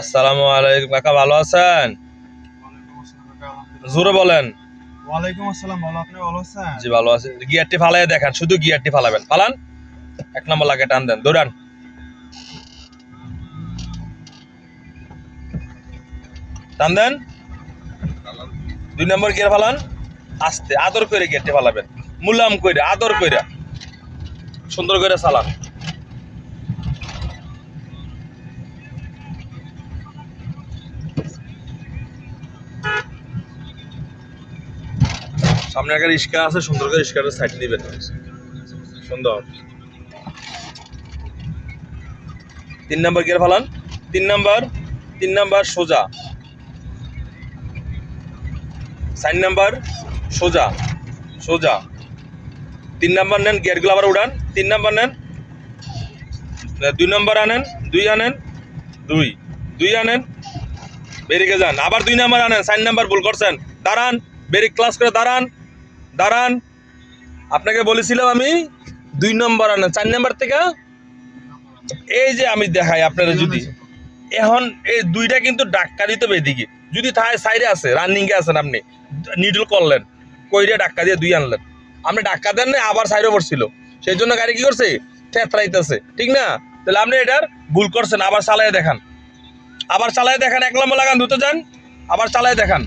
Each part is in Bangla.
আসসালামু আলাইকুম। কাকা ভালো আছেন। জোরে বলেন। ওয়ালাইকুম আসসালাম ভালো আপনি ভালো আছেন? জি ভালো আছে। গিয়ারটি ফালাই দেখান শুধু গিয়ারটি ফালাবেন। ফালান। এক নম্বর লাগে টান দেন দৌড়ান। টান দেন। দুই নম্বর গিয়ার ফালান। আস্তে আদর করে গিয়ারটি ফালাবেন। মুলাম করে আদর করে সুন্দর করে চালান। সামনে একটা রিক্সা আছে, সুন্দর করে রিক্সাটা সাইড দিবেন সুন্দর। তিন নাম্বার গিয়ার ফালান। তিন নাম্বার তিন নাম্বার সোজা। চার নাম্বার সোজা। সোজা। তিন নাম্বার নেন গিয়ারগুলো আবার উড়ান। তিন নাম্বার নেন দুই নাম্বার আনেন, দুই আনেন, দুই। দুই আনেন, বেরিকে যান। আবার দুই নাম্বার আনেন, চার নাম্বার ভুল করছেন। দাঁড়ান, বেরিক ক্লাস করে দাঁড়ান। দাঁড়ান। আপনাকে বলেছিলাম আমি দুই নম্বর আনেন চার নম্বর থেকে এই যে আমি দেখাই আপনারা যদি। এখন এই দুইটা কিন্তু ডাক্কা দিতে হবে এদিকে। যদি থায় সাইডে আছে রানিং এ আছেন আপনি নিডল করলেন কইরে ডাক্কা দিয়ে দুই আনলেন। আপনি ডাক্কা দেন না আবার সাইডে পড়ছিল সেই জন্য গাড়ি কি করছে? থেতরাইতেছে ঠিক না? তাহলে আপনি এটার ভুল করছেন আবার চালায় দেখান। আবার চালায় দেখান এক নম্বর লাগান দুটো যান আবার চালায় দেখান।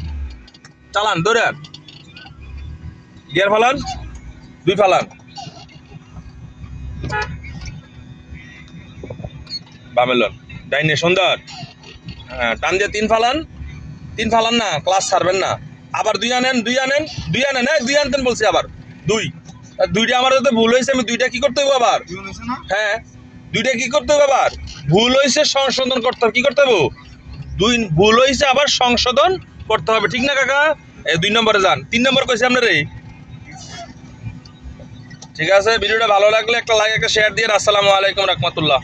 চালান দৌড়ান গিয়ার ফালান দুই ফালান। বামেলন ডাইনে সুন্দর। হ্যাঁ টান দিয়ে তিন ফালান। তিন ফালান না ক্লাস ছাড়বেন না। আবার দুই আনেন দুই আনেন দুই আনেন হ্যাঁ দুই আনতেন বলছি আবার। দুই। দুইটা আমার যাতে ভুল হয়েছে আমি দুইটা কি করতে হবে আবার? হ্যাঁ দুইটা কি করতে হবে আবার? ভুল হয়েছে সংশোধন করতে হবে কি করতে হবে দুই ভুল হয়েছে আবার সংশোধন করতে হবে ঠিক না কাকা? এই দুই নম্বরে যান। তিন নম্বর কইছে আপনার এই ঠিক আছে ভিডিওটা ভালো লাগলে একটা লাইক একটা শেয়ার দিয়ে আসসালামু আলাইকুম রহমতুল্লাহ।